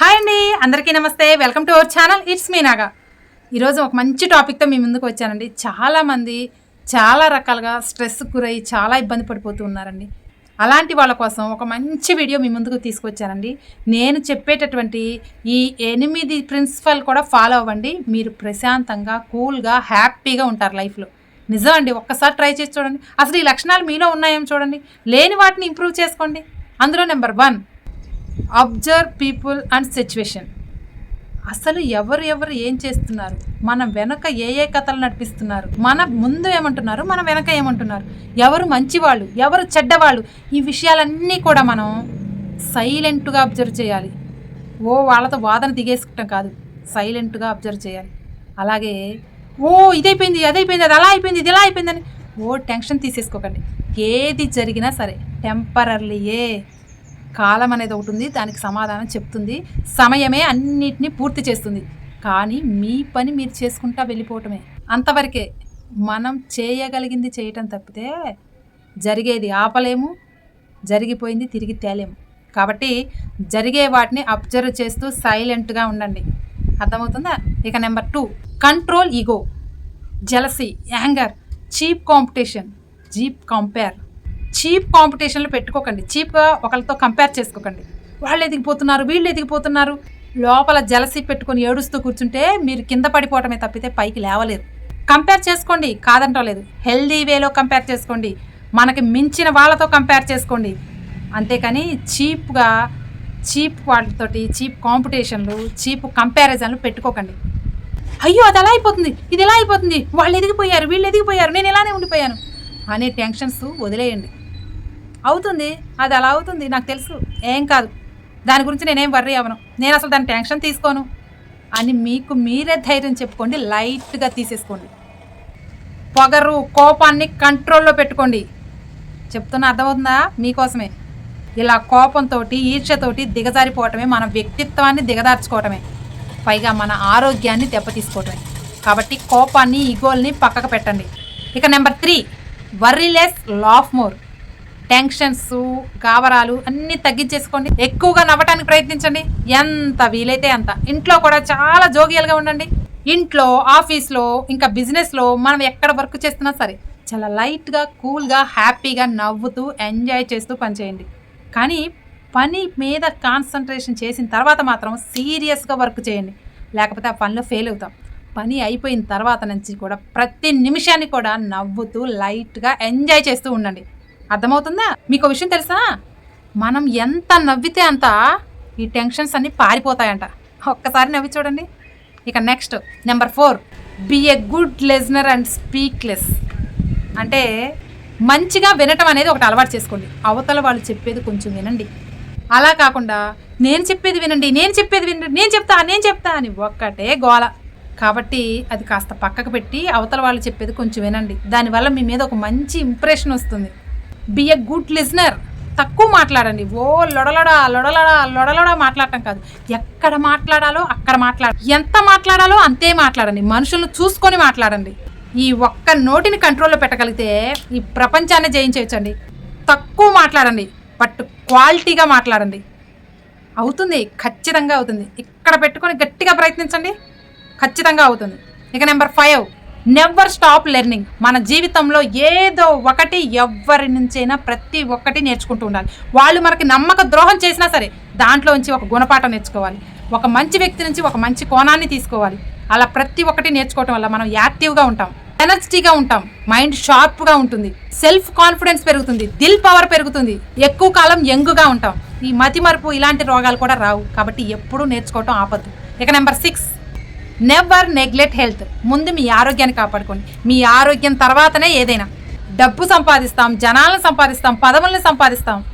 Hi అండి అందరికీ నమస్తే. Welcome to our channel it's me Naga. ఈరోజు ఒక మంచి టాపిక్తో మీ ముందుకు వచ్చానండి. చాలామంది చాలా రకాలుగా స్ట్రెస్ గురై చాలా ఇబ్బంది పడిపోతూ ఉన్నారండి. అలాంటి వాళ్ళ కోసం ఒక మంచి వీడియో మీ ముందుకు తీసుకొచ్చానండి. నేను చెప్పేటటువంటి ఈ ఎనిమిది ప్రిన్సిపల్ కూడా ఫాలో అవ్వండి. మీరు ప్రశాంతంగా కూల్గా హ్యాపీగా ఉంటారు లైఫ్లో. నిజం అండి ఒక్కసారి ట్రై చేసి చూడండి. అసలు ఈ లక్షణాలు మీలో ఉన్నాయేమో చూడండి. లేని వాటిని ఇంప్రూవ్ చేసుకోండి. అందులో number one observe people and situation అసలు ఎవరు ఎవరు ఏం చేస్తున్నారు? మన వెనక ఏ ఏ కథలు నడిపిస్తున్నారు? మన ముందు ఏమంటున్నారు? మన వెనక ఏమంటున్నారు? ఎవరు మంచివాళ్ళు? ఎవరు చెడ్డవాళ్ళు? ఈ విషయాలన్నీ కూడా మనం సైలెంట్గా అబ్జర్వ్ చేయాలి. ఓ వాళ్ళతో వాదన దిగేసుకుంటాం కాదు. సైలెంట్గా అబ్జర్వ్ చేయాలి. అలాగే ఓ ఇదైపోయింది అదైపోయింది అది అలా అయిపోయింది ఇది ఇలా అయిపోయిందని ఓ టెన్షన్ తీసేసుకోకండి. ఏది జరిగినా సరే టెంపరర్లీయే కాలం అనేది ఒకటి ఉంది దానికి సమాధానం చెప్తుంది. సమయమే అన్నిటినీ పూర్తి చేస్తుంది. కానీ మీ పని మీరు చేసుకుంటా వెళ్ళిపోవటమే. అంతవరకే మనం చేయగలిగింది చేయటం తప్పితే జరిగేది ఆపలేము జరిగిపోయింది తిరిగి తేలేము. కాబట్టి జరిగే వాటిని అబ్జర్వ్ చేస్తూ సైలెంట్గా ఉండండి. అర్థమవుతుందా? ఇక number two control ego jealousy anger cheap competition cheap compare. Cheap కాంపిటీషన్లు పెట్టుకోకండి. చీప్గా ఒకరితో కంపేర్ చేసుకోకండి. వాళ్ళు ఎదిగిపోతున్నారు వీళ్ళు ఎదిగిపోతున్నారు. లోపల జలసీ పెట్టుకొని ఏడుస్తూ కూర్చుంటే మీరు కింద పడిపోవటమే తప్పితే పైకి లేవలేరు. కంపేర్ చేసుకోండి. కాదంటలేదు. హెల్దీ వేలో కంపేర్ చేసుకోండి. మనకి మించిన వాళ్ళతో కంపేర్ చేసుకోండి. అంతేకాని చీప్గా చీప్ వాళ్ళతోటి చీప్ కాంపిటీషన్లు చీప్ కంపారిజన్లు పెట్టుకోకండి. అయ్యో అది అలా అయిపోతుంది? ఇది ఎలా అయిపోతుంది? వాళ్ళు ఎదిగిపోయారు వీళ్ళు ఎదిగిపోయారు నేను ఇలానే ఉండిపోయాను. అనే టెన్షన్స్ వదిలేయండి. అవుతుంది. అది అలా అవుతుంది. నాకు తెలుసు. ఏం కాదు. దాని గురించి నేనేం వర్రీ అవ్వను. నేను అసలు దాని టెన్షన్ తీసుకోను. అని మీకు మీరే ధైర్యం చెప్పుకోండి. లైట్గా తీసేసుకోండి. పొగరు కోపాన్ని కంట్రోల్లో పెట్టుకోండి. చెప్తున్న అర్థమవుతుందా? మీకోసమే. ఇలా కోపంతో ఈర్ష్యతోటి దిగజారిపోవటమే మన వ్యక్తిత్వాన్ని దిగదార్చుకోవటమే. పైగా మన ఆరోగ్యాన్ని దెబ్బతీసుకోవటమే. కాబట్టి కోపాన్ని ఈగోల్ని పక్కకు పెట్టండి. ఇక number three. Worry less laugh more tensions గావరాలు అన్నీ తగ్గించేసుకోండి. ఎక్కువగా నవ్వటానికి ప్రయత్నించండి. ఎంత వీలైతే అంత. ఇంట్లో కూడా చాలా జోగియల్గా ఉండండి. ఇంట్లో ఆఫీస్లో ఇంకా బిజినెస్లో మనం ఎక్కడ వర్క్ చేస్తున్నా సరే చాలా లైట్గా కూల్గా హ్యాపీగా నవ్వుతూ ఎంజాయ్ చేస్తూ పనిచేయండి. కానీ పని మీద కాన్సన్ట్రేషన్ చేసిన తర్వాత మాత్రం సీరియస్గా వర్క్ చేయండి. లేకపోతే ఆ పనిలో ఫెయిల్ అవుతాం. పని అయిపోయిన తర్వాత నుంచి కూడా ప్రతి నిమిషాన్ని కూడా నవ్వుతూ లైట్గా ఎంజాయ్ చేస్తూ ఉండండి. అర్థమవుతుందా? మీకు ఒక విషయం తెలుసా? మనం ఎంత నవ్వితే అంత ఈ టెన్షన్స్ అన్నీ పారిపోతాయంట. ఒక్కసారి నవ్వి చూడండి. ఇక next number four. Be a good listener and speak less అంటే మంచిగా వినటం అనేది ఒకటి అలవాటు చేసుకోండి. అవతల వాళ్ళు చెప్పేది కొంచెం వినండి. అలా కాకుండా నేను చెప్పేది వినండి నేను చెప్పేది వినండి నేను చెప్తా నేను చెప్తా అని ఒక్కటే గోల. కాబట్టి అది కాస్త పక్కకు పెట్టి అవతల వాళ్ళు చెప్పేది కొంచెం వినండి. దానివల్ల మీ మీద ఒక మంచి ఇంప్రెషన్ వస్తుంది. బి ఎ గుడ్ లిజనర్ తక్కువ మాట్లాడండి. ఓ లొడలడా లొడలడా లొడలడా మాట్లాడటం కాదు. ఎక్కడ మాట్లాడాలో అక్కడ మాట్లాడ. ఎంత మాట్లాడాలో అంతే మాట్లాడండి. మనుషులను చూసుకొని మాట్లాడండి. ఈ ఒక్క నోటిని కంట్రోల్లో పెట్టగలిగితే ఈ ప్రపంచాన్ని జయించవచ్చండి తక్కువ మాట్లాడండి. బట్ క్వాలిటీగా మాట్లాడండి. అవుతుంది. ఖచ్చితంగా అవుతుంది. ఇక్కడ పెట్టుకొని గట్టిగా ప్రయత్నించండి. ఖచ్చితంగా అవుతుంది. ఇక number five. Never stop learning మన జీవితంలో ఏదో ఒకటి ఎవరి నుంచైనా ప్రతి ఒక్కటి నేర్చుకుంటూ ఉండాలి. వాళ్ళు మనకి నమ్మక ద్రోహం చేసినా సరే దాంట్లో నుంచి ఒక గుణపాఠం నేర్చుకోవాలి. ఒక మంచి వ్యక్తి నుంచి ఒక మంచి కోణాన్ని తీసుకోవాలి. అలా ప్రతి ఒక్కటి నేర్చుకోవటం వల్ల మనం యాక్టివ్గా ఉంటాం. ఎనర్జిటీగా ఉంటాం. మైండ్ షార్ప్గా ఉంటుంది. సెల్ఫ్ కాన్ఫిడెన్స్ పెరుగుతుంది. దిల్ పవర్ పెరుగుతుంది. ఎక్కువ కాలం యంగ్గా ఉంటాం. ఈ మతిమరుపు ఇలాంటి రోగాలు కూడా రావు. కాబట్టి ఎప్పుడూ నేర్చుకోవటం ఆపద్దు. ఇక number six never neglect health ముందు మీ ఆరోగ్యాన్ని కాపాడుకోండి. మీ ఆరోగ్యం తర్వాతనే ఏదైనా. డబ్బు సంపాదిస్తాం జనాలను సంపాదిస్తాం పదవులను సంపాదిస్తాం.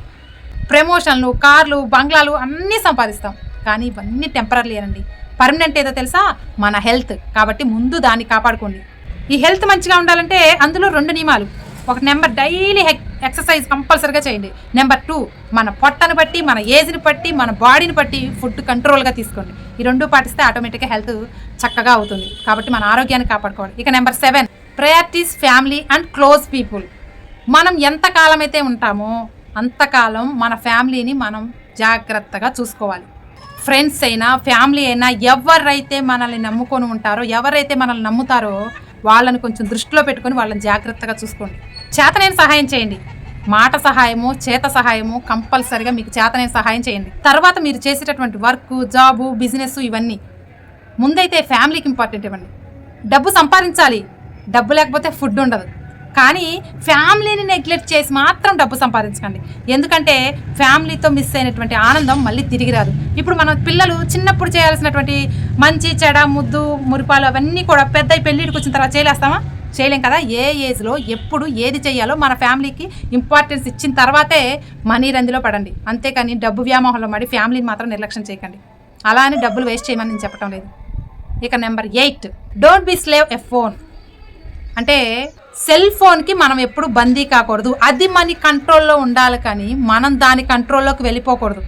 ప్రమోషన్లు కార్లు బంగ్లాలు అన్నీ సంపాదిస్తాం. కానీ ఇవన్నీ టెంపరీ అండి పర్మనెంట్ ఏదో తెలుసా? మన హెల్త్ కాబట్టి ముందు దాన్ని కాపాడుకోండి. ఈ హెల్త్ మంచిగా ఉండాలంటే అందులో రెండు నియమాలు. ఒక నెంబర్ డైలీ ఎక్సర్సైజ్ కంపల్సరిగా చేయండి. నెంబర్ టూ మన పొట్టను బట్టి మన ఏజ్ని బట్టి మన బాడీని బట్టి ఫుడ్ కంట్రోల్గా తీసుకోండి. ఈ రెండు పాటిస్తే ఆటోమేటిక్గా హెల్త్ చక్కగా అవుతుంది. కాబట్టి మన ఆరోగ్యాన్ని కాపాడుకోవాలి. ఇక number seven priorities family and close people మనం ఎంతకాలం అయితే ఉంటామో అంతకాలం మన ఫ్యామిలీని మనం జాగ్రత్తగా చూసుకోవాలి. ఫ్రెండ్స్ అయినా ఫ్యామిలీ అయినా ఎవరైతే మనల్ని నమ్ముకొని ఉంటారో ఎవరైతే మనల్ని నమ్ముతారో వాళ్ళని కొంచెం దృష్టిలో పెట్టుకొని వాళ్ళని జాగ్రత్తగా చూసుకోండి. చేతనైన సహాయం చేయండి. మాట సహాయము చేత సహాయము కంపల్సరిగా మీకు చేతనే సహాయం చేయండి. తర్వాత మీరు చేసేటటువంటి వర్క్ జాబు బిజినెస్ ఇవన్నీ ముందైతే ఫ్యామిలీకి ఇంపార్టెంట్ ఇవ్వండి. డబ్బు సంపాదించాలి. డబ్బు లేకపోతే ఫుడ్ ఉండదు. కానీ ఫ్యామిలీని నెగ్లెక్ట్ చేసి మాత్రం డబ్బు సంపాదించకండి. ఎందుకంటే ఫ్యామిలీతో మిస్ అయినటువంటి ఆనందం మళ్ళీ తిరిగి రాదు. ఇప్పుడు మన పిల్లలు చిన్నప్పుడు చేయాల్సినటువంటి మంచి చెడ ముద్దు మురిపాలు అవన్నీ కూడా పెద్ద పెళ్ళిడికి వచ్చిన తర్వాత చేయలేస్తామా చేయలేం కదా? ఏ ఏజ్లో ఎప్పుడు ఏది చేయాలో మన ఫ్యామిలీకి ఇంపార్టెన్స్ ఇచ్చిన తర్వాతే మనీ రందిలో పడండి. అంతేకాని డబ్బు వ్యామోహంలో పడి ఫ్యామిలీని మాత్రం నిర్లక్ష్యం చేయకండి. అలా అని డబ్బులు వేస్ట్ చేయమని నేను చెప్పడం లేదు. ఇక number eight. Don't be slave a phone అంటే సెల్ ఫోన్కి మనం ఎప్పుడు బందీ కాకూడదు. అది మన కంట్రోల్లో ఉండాలి కానీ మనం దాని కంట్రోల్లోకి వెళ్ళిపోకూడదు.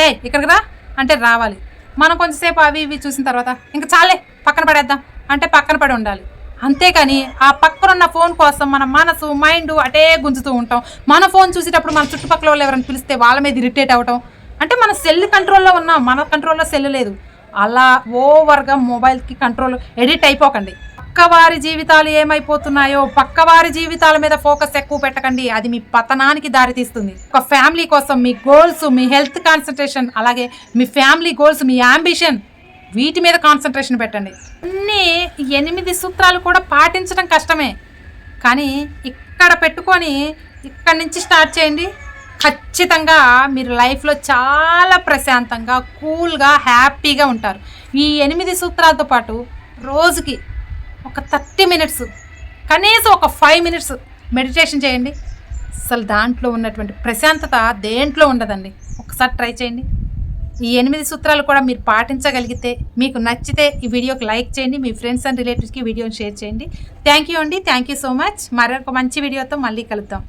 ఏ ఇక్కడికి రా. అంటే రావాలి. మనం కొంచెంసేపు అవి ఇవి చూసిన తర్వాత ఇంకా చాలే పక్కన పడేద్దాం. అంటే పక్కన పడి ఉండాలి. అంతేకాని ఆ పక్కన ఉన్న ఫోన్ కోసం మన మనసు మైండ్ అటే గుంజుతూ ఉంటాం. మన ఫోన్ చూసేటప్పుడు మన చుట్టుపక్కల వాళ్ళు ఎవరైనా పిలిస్తే వాళ్ళ మీద ఇరిటేట్ అవటం. అంటే మన సెల్ కంట్రోల్లో ఉన్నాం మన కంట్రోల్లో సెల్ లేదు. అలా ఓవర్గా మొబైల్కి కంట్రోల్ ఎడిట్ అయిపోకండి. పక్కవారి జీవితాలు ఏమైపోతున్నాయో పక్కవారి జీవితాల మీద ఫోకస్ ఎక్కువ పెట్టకండి. అది మీ పతనానికి దారితీస్తుంది. ఒక ఫ్యామిలీ కోసం మీ గోల్స్ మీ హెల్త్ కాన్సన్ట్రేషన్ అలాగే మీ ఫ్యామిలీ గోల్స్ మీ యాంబిషన్ వీటి మీద కాన్సన్ట్రేషన్ పెట్టండి. అన్ని ఎనిమిది సూత్రాలు కూడా పాటించడం కష్టమే. కానీ ఇక్కడ పెట్టుకొని ఇక్కడ నుంచి స్టార్ట్ చేయండి. ఖచ్చితంగా మీరు లైఫ్లో చాలా ప్రశాంతంగా కూల్గా హ్యాపీగా ఉంటారు. ఈ ఎనిమిది సూత్రాలతో పాటు రోజుకి ఒక థర్టీ మినిట్స్ కనీసం ఒక ఫైవ్ మినిట్స్ మెడిటేషన్ చేయండి. అసలు దాంట్లో ఉన్నటువంటి ప్రశాంతత దేంట్లో ఉండదండి. ఒకసారి ట్రై చేయండి. ఈ ఎనిమిది సూత్రాలు కూడా మీరు పాటించగలిగితే మీకు నచ్చితే ఈ వీడియోకి లైక్ చేయండి మీ ఫ్రెండ్స్ అండ్ రిలేటివ్స్కి వీడియోని షేర్ చేయండి. థ్యాంక్ యూ అండి. థ్యాంక్ యూ సో మచ్ మరొక మంచి వీడియోతో మళ్ళీ కలుద్దాం.